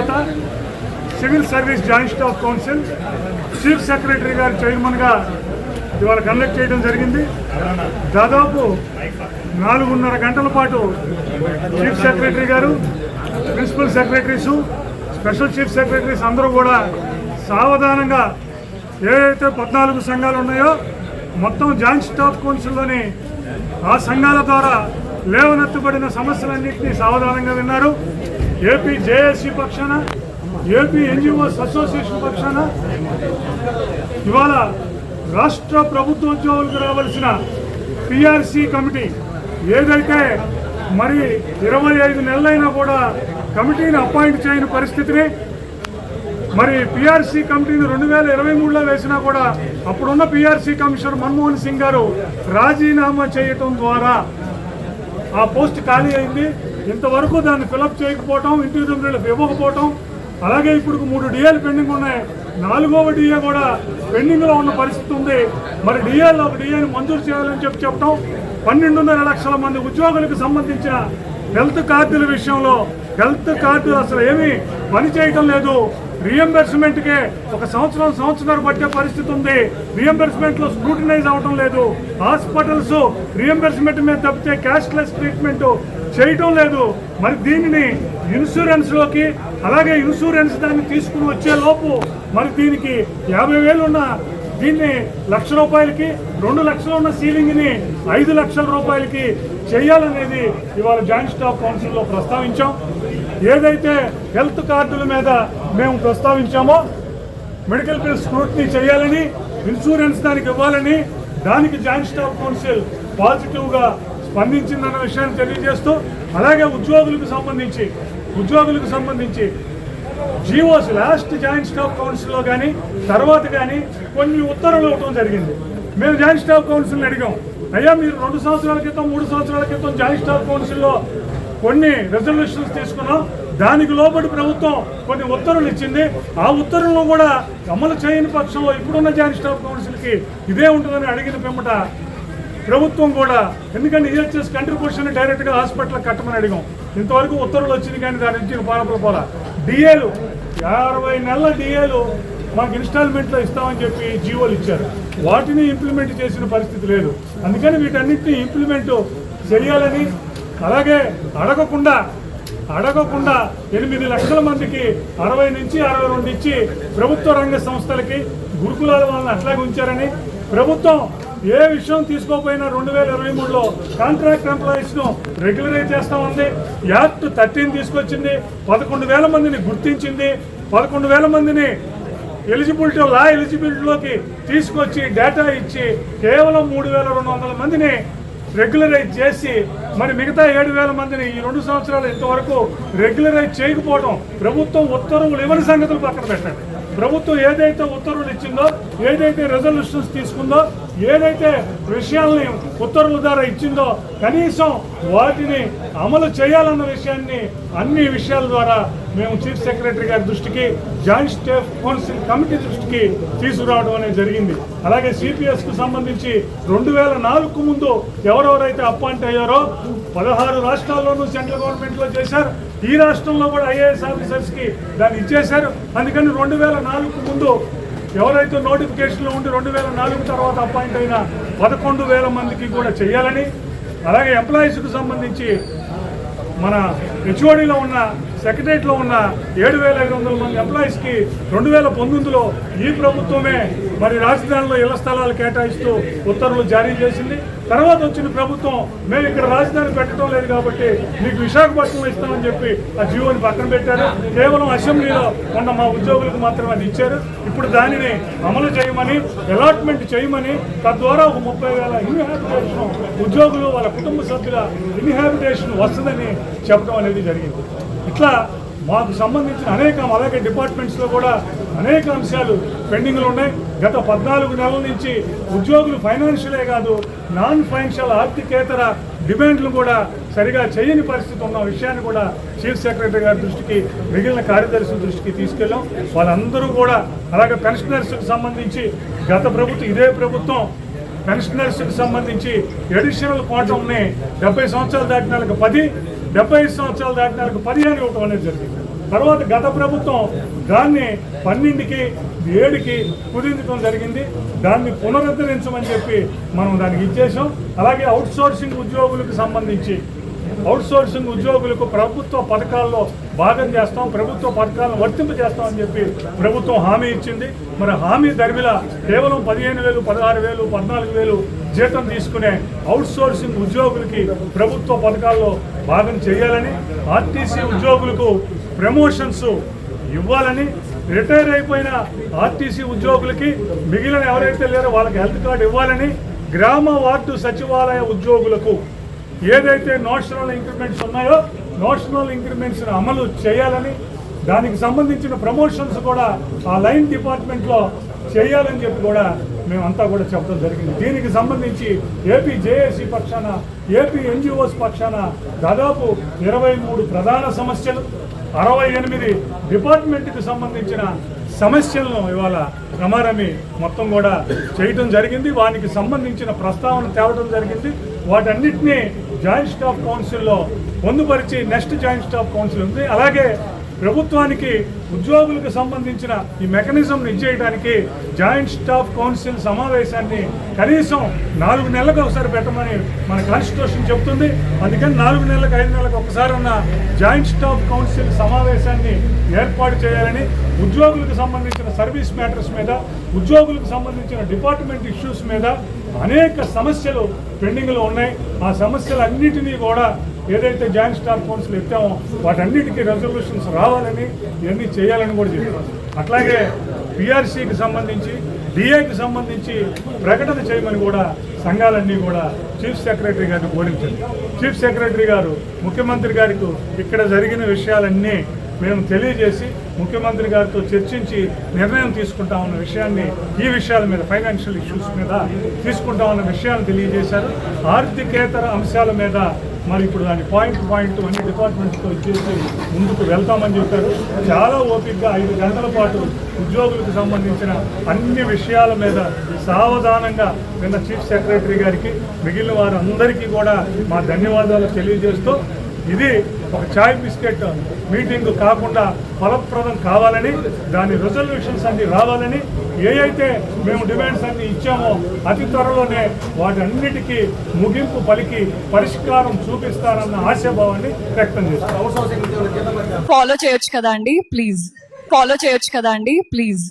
తర్వాత civil service joint staff council chief secretary గారు చైర్మన్గా ఇవాళ కండక్ట్ చేయడం జరిగింది. దాదాపు నాలుగున్నర గంటల పాటు చీఫ్ సెక్రటరీ గారు principal secretaries special chief secretaries అందరూ కూడా సావధానంగా ఏవైతే పద్నాలుగు సంఘాలు ఉన్నాయో మొత్తం జాయింట్ స్టాఫ్ కౌన్సిల్లోని ఆ సంఘాల ద్వారా లేవనెత్తబడిన సమస్యలన్నింటినీ సావధానంగా విన్నారు. ఏపీ జేఏసీ పక్షాన ఏపీ ఎన్జిఓస్ అసోసియేషన్ పక్షాన ఇవాళ రాష్ట్ర ప్రభుత్వ ఉద్యోగులకు రావాల్సిన పిఆర్సి కమిటీ ఏదైతే మరి ఇరవై ఐదు నెలలైనా కూడా కమిటీని అపాయింట్ చేయని పరిస్థితిని మరి పిఆర్సీ కమిటీని రెండు వేల ఇరవై మూడులో వేసినా కూడా అప్పుడున్న పిఆర్సీ కమిషనర్ మన్మోహన్ సింగ్ గారు రాజీనామా చేయటం ద్వారా ఆ పోస్ట్ ఖాళీ అయింది. ఇంతవరకు దాన్ని ఫిలప్ చేయకపోవటం ఇంటర్వ్యూలకు ఇవ్వకపోవటం అలాగే ఇప్పుడు మూడు డిఏలు పెండింగ్ ఉన్నాయి. నాలుగవ డిఏ కూడా పెండింగ్లో ఉన్న పరిస్థితి ఉంది. మరి డిఏలో ఒక డిఏని మంజూరు చేయాలని చెప్పి చెప్పడం పన్నెండున్నర లక్షల మంది ఉద్యోగులకు సంబంధించిన హెల్త్ కార్డుల విషయంలో హెల్త్ కార్డు అసలు ఏమీ పని చేయటం లేదు. రీఎంబర్స్మెంట్కే ఒక సంవత్సరం సంవత్సరం పట్టే పరిస్థితి ఉంది. రీఎంబర్స్మెంట్లో స్క్రూటినైజ్ అవటం లేదు. హాస్పిటల్స్ రీఎంబర్స్మెంట్ మీద తప్పితే క్యాష్లెస్ ట్రీట్మెంట్ చేయటం లేదు. మరి దీనిని ఇన్సూరెన్స్లోకి అలాగే ఇన్సూరెన్స్ దాన్ని తీసుకుని వచ్చే లోపు మరి దీనికి యాభై వేలున్న దీన్ని లక్ష రూపాయలకి రెండు లక్షలు ఉన్న సీలింగ్ని ఐదు లక్షల రూపాయలకి చేయాలనేది ఇవాళ జాయింట్ స్టాఫ్ కౌన్సిల్లో ప్రస్తావించాం. ఏదైతే హెల్త్ కార్డుల మీద మేము ప్రస్తావించామో మెడికల్ బిల్ స్క్రూట్నీ చేయాలని ఇన్సూరెన్స్ దానికి ఇవ్వాలని దానికి జాయింట్ స్టాఫ్ కౌన్సిల్ పాజిటివ్గా స్పందించిందన్న విషయాన్ని తెలియజేస్తూ అలాగే ఉద్యోగులకు సంబంధించి ఉద్యోగులకు సంబంధించి జీవోస్ లాస్ట్ జాయింట్ స్టాఫ్ కౌన్సిల్లో కానీ తర్వాత కానీ కొన్ని ఉత్తర్వులు ఇవ్వడం జరిగింది. మేము జాయింట్ స్టాఫ్ కౌన్సిల్ని అడిగాం. అయ్యా మీరు రెండు సంవత్సరాల క్రితం మూడు సంవత్సరాల క్రితం జాయింట్ స్టాఫ్ కౌన్సిల్లో కొన్ని రిజర్వేషన్స్ తీసుకున్నాం. దానికి లోబడి ప్రభుత్వం కొన్ని ఉత్తర్వులు ఇచ్చింది. ఆ ఉత్తర్వులను కూడా అమలు చేయని పక్షంలో ఇప్పుడున్న జాయింట్ స్టాఫ్ కౌన్సిల్కి ఇదే ఉంటుందని అడిగిన పిమ్మట ప్రభుత్వం కూడా ఎందుకంటే ఈహెచ్ఎస్ కంట్రిబ్యూషన్ డైరెక్ట్గా హాస్పిటల్ కట్టమని అడిగాం. ఇంతవరకు ఉత్తర్వులు వచ్చింది కానీ దాని నుంచి పాలపల పోలా. డిఏలు అరవై నెలల డిఏలు మాకు ఇన్స్టాల్మెంట్లో ఇస్తామని చెప్పి జీవోలు ఇచ్చారు. వాటిని ఇంప్లిమెంట్ చేసిన పరిస్థితి లేదు. అందుకని వీటన్నిటిని ఇంప్లిమెంట్ చేయాలని అలాగే అడగకుండా అడగకుండా ఎనిమిది లక్షల మందికి అరవై నుంచి అరవై రెండు ఇచ్చి ప్రభుత్వ రంగ సంస్థలకి గురుకులాల వాళ్ళని అట్లాగే ఉంచారని ప్రభుత్వం ఏ విషయం తీసుకోకపోయినా రెండు వేల ఇరవై మూడులో కాంట్రాక్ట్ ఎంప్లాయీస్ను రెగ్యులరైజ్ చేస్తూ ఉంది యాక్ట్ థర్టీన్ తీసుకొచ్చింది. పదకొండు వేల మందిని గుర్తించింది. పదకొండు వేల మందిని ఎలిజిబిలిటీ లా ఎలిజిబిలిటీలోకి తీసుకొచ్చి డేటా ఇచ్చి కేవలం మూడు వేల రెండు వందల మందిని రెగ్యులరైజ్ చేసి మరి మిగతా ఏడు వేల మందిని ఈ రెండు సంవత్సరాలు ఇంతవరకు రెగ్యులరైజ్ చేయకపోవడం ప్రభుత్వం ఉత్తర్వులు ఇవ్వని సంగతులు పక్కన పెట్టండి ప్రభుత్వం ఏదైతే ఉత్తర్వులు ఇచ్చిందో ఏదైతే రెజల్యూషన్స్ తీసుకుందో ఏదైతే విషయాల్ని ఉత్తర్వుల ద్వారా ఇచ్చిందో కనీసం వాటిని అమలు చేయాలన్న విషయాన్ని అన్ని విషయాల ద్వారా మేము చీఫ్ సెక్రటరీ గారి దృష్టికి జాయింట్ స్టేఫ్ కౌన్సిల్ కమిటీ దృష్టికి తీసుకురావడం అనేది జరిగింది. అలాగే సిపిఎస్కు సంబంధించి రెండు వేల నాలుగుకు ముందు ఎవరెవరైతే అపాయింట్ అయ్యారో పదహారు రాష్ట్రాల్లోనూ సెంట్రల్ గవర్నమెంట్లో చేశారు. ఈ రాష్ట్రంలో కూడా ఐఏఎస్ ఆఫీసర్స్కి దాన్ని ఇచ్చేశారు. అందుకని రెండు వేల నాలుగు ముందు ఎవరైతే నోటిఫికేషన్లో ఉండి రెండు వేల నాలుగు తర్వాత అపాయింట్ అయిన పదకొండు వేల మందికి కూడా చేయాలని అలాగే ఎంప్లాయీస్కు సంబంధించి మన హెచ్ఓడిలో ఉన్న సెక్రటరియట్లో ఉన్న ఏడు వేల ఐదు వందల మంది ఎంప్లాయీస్కి రెండు వేల పంతొమ్మిదిలో ఈ ప్రభుత్వమే మరి రాజధానిలో ఇళ్ళ స్థలాలు కేటాయిస్తూ ఉత్తర్వులు జారీ చేసింది. తర్వాత వచ్చిన ప్రభుత్వం మేము ఇక్కడ రాజధాని పెట్టడం లేదు కాబట్టి మీకు విశాఖపట్నంలో ఇస్తామని చెప్పి ఆ జీవోని పక్కన పెట్టారు. కేవలం అసెంబ్లీలో ఉన్న మా ఉద్యోగులకు మాత్రమే అది ఇచ్చారు. ఇప్పుడు దానిని అమలు చేయమని అలాట్మెంట్ చేయమని తద్వారా ఒక ముప్పై వేల ఇన్హాబిటేషన్ ఉద్యోగులు వాళ్ళ కుటుంబ సభ్యుల ఇన్హాబిటేషన్ వస్తుందని చెప్పడం అనేది జరిగింది. ఇట్లా మాకు సంబంధించిన అనేక అలాగే డిపార్ట్మెంట్స్లో కూడా అనేక అంశాలు పెండింగ్లు ఉన్నాయి. గత పద్నాలుగు నెలల నుంచి ఉద్యోగులు ఫైనాన్షియలే కాదు నాన్ ఫైనాన్షియల్ ఆర్థికేతర డిమాండ్లు కూడా సరిగా చేయని పరిస్థితి ఉన్న విషయాన్ని కూడా చీఫ్ సెక్రటరీ గారి దృష్టికి మిగిలిన కార్యదర్శుల దృష్టికి తీసుకెళ్ళాం. వాళ్ళందరూ కూడా అలాగే పెన్షనర్స్కి సంబంధించి గత ప్రభుత్వం ఇదే ప్రభుత్వం పెన్షనర్స్కి సంబంధించి అడిషనల్ కోటంని డెబ్బై సంవత్సరాలు దాటిన వాళ్ళకి పది డెబ్బై సంవత్సరాలు దాటిన వాళ్ళకి పదిహేను ఇవ్వటం అనేది జరిగింది. తర్వాత గత ప్రభుత్వం దాన్ని పన్నెండుకి ఏడుకి కుదించడం జరిగింది. దాన్ని పునరుద్ధరించమని చెప్పి మనం దానికి ఇచ్చేసాం అలాగే అవుట్ సోర్సింగ్ ఉద్యోగులకు సంబంధించి అవుట్ సోర్సింగ్ ఉద్యోగులకు ప్రభుత్వ పథకాల్లో భాగం చేస్తాం ప్రభుత్వ పథకాలను వర్తింప చేస్తామని చెప్పి ప్రభుత్వం హామీ ఇచ్చింది. మరి హామీ ధర్మిల కేవలం పదిహేను వేలు పదహారు వేలు పద్నాలుగు వేలు జీతం తీసుకునే అవుట్ సోర్సింగ్ ఉద్యోగులకి ప్రభుత్వ పథకాల్లో భాగం చేయాలని ఆర్టీసీ ఉద్యోగులకు ప్రమోషన్స్ ఇవ్వాలని రిటైర్ అయిపోయిన ఆర్టీసీ ఉద్యోగులకి మిగిలిన ఎవరైతే లేరో వాళ్ళకి హెల్త్ కార్డు ఇవ్వాలని గ్రామ వార్డు సచివాలయ ఉద్యోగులకు ఏదైతే నోషనల్ ఇంక్రిమెంట్స్ ఉన్నాయో నోషనల్ ఇంక్రిమెంట్స్ అమలు చేయాలని దానికి సంబంధించిన ప్రమోషన్స్ కూడా ఆ లైన్ డిపార్ట్మెంట్లో చేయాలని చెప్పి కూడా మేమంతా కూడా చెప్పడం జరిగింది. దీనికి సంబంధించి ఏపీ జేఏసీ పక్షాన ఏపీ ఎన్జిఓస్ పక్షాన దాదాపు ఇరవై మూడు ప్రధాన సమస్యలు అరవై ఎనిమిది డిపార్ట్మెంట్కి సంబంధించిన సమస్యలను ఇవాళ రమారమి మొత్తం కూడా చేయటం జరిగింది. వానికి సంబంధించిన ప్రస్తావన తేవడం జరిగింది. వాటన్నిటినీ జాయింట్ స్టాఫ్ కౌన్సిల్లో పొందుపరిచి నెక్స్ట్ జాయింట్ స్టాఫ్ కౌన్సిల్ ఉంది. అలాగే ప్రభుత్వానికి ఉద్యోగులకు సంబంధించిన ఈ మెకానిజం ఇచ్చేయడానికి జాయింట్ స్టాఫ్ కౌన్సిల్ సమావేశాన్ని కనీసం నాలుగు నెలలకు ఒకసారి పెట్టమని మన కాన్స్టిట్యూషన్ చెప్తుంది. అందుకని నాలుగు నెలలకు ఐదు నెలలకు ఒకసారి ఉన్న జాయింట్ స్టాఫ్ కౌన్సిల్ సమావేశాన్ని ఏర్పాటు చేయాలని ఉద్యోగులకు సంబంధించిన సర్వీస్ మ్యాటర్స్ మీద ఉద్యోగులకు సంబంధించిన డిపార్ట్మెంట్ ఇష్యూస్ మీద అనేక సమస్యలు పెండింగ్లో ఉన్నాయి. ఆ సమస్యలన్నిటినీ కూడా ఏదైతే జాయింట్ స్టాఫ్ కౌన్సిల్ ఎత్తామో వాటన్నిటికీ రెజల్యూషన్స్ రావాలని ఇవన్నీ చేయాలని కూడా చెప్పారు. అట్లాగే పిఆర్సీకి సంబంధించి డిఏకి సంబంధించి ప్రకటన చేయమని కూడా సంఘాలన్నీ కూడా చీఫ్ సెక్రటరీ గారిని కోరించారు. చీఫ్ సెక్రటరీ గారు ముఖ్యమంత్రి గారికి ఇక్కడ జరిగిన విషయాలన్నీ మేము తెలియజేసి ముఖ్యమంత్రి గారితో చర్చించి నిర్ణయం తీసుకుంటామన్న విషయాన్ని ఈ విషయాల మీద ఫైనాన్షియల్ ఇష్యూస్ మీద తీసుకుంటామన్న విషయాన్ని తెలియజేశారు. ఆర్థికేతర అంశాల మీద మరి ఇప్పుడు దాని పాయింట్ పాయింట్ అన్ని డిపార్ట్మెంట్స్తో ఇచ్చేసి ముందుకు వెళ్తామని చెప్పారు. చాలా ఓపికగా ఐదు గంటల పాటు ఉద్యోగులకు సంబంధించిన అన్ని విషయాల మీద సావధానంగా నిన్న చీఫ్ సెక్రటరీ గారికి మిగిలిన వారందరికీ కూడా మా ధన్యవాదాలు తెలియజేస్తూ ఇది ఒక చాయ్ బిస్కెట్ మీటింగ్ కాకుండా ఫలప్రదం కావాలని దాని రిజల్యూషన్స్ అన్ని రావాలని ఏ అయితే మేము డిమాండ్స్ అన్ని ఇచ్చామో అతి త్వరలోనే వాటన్నిటికీ ముగింపు పలికి పరిష్కారం చూపిస్తారన్న ఆశాభావాన్ని వ్యక్తం చేస్తాం. ఫాలో చేయొచ్చు కదా అండి ప్లీజ్ ఫాలో చేయొచ్చు కదా అండి ప్లీజ్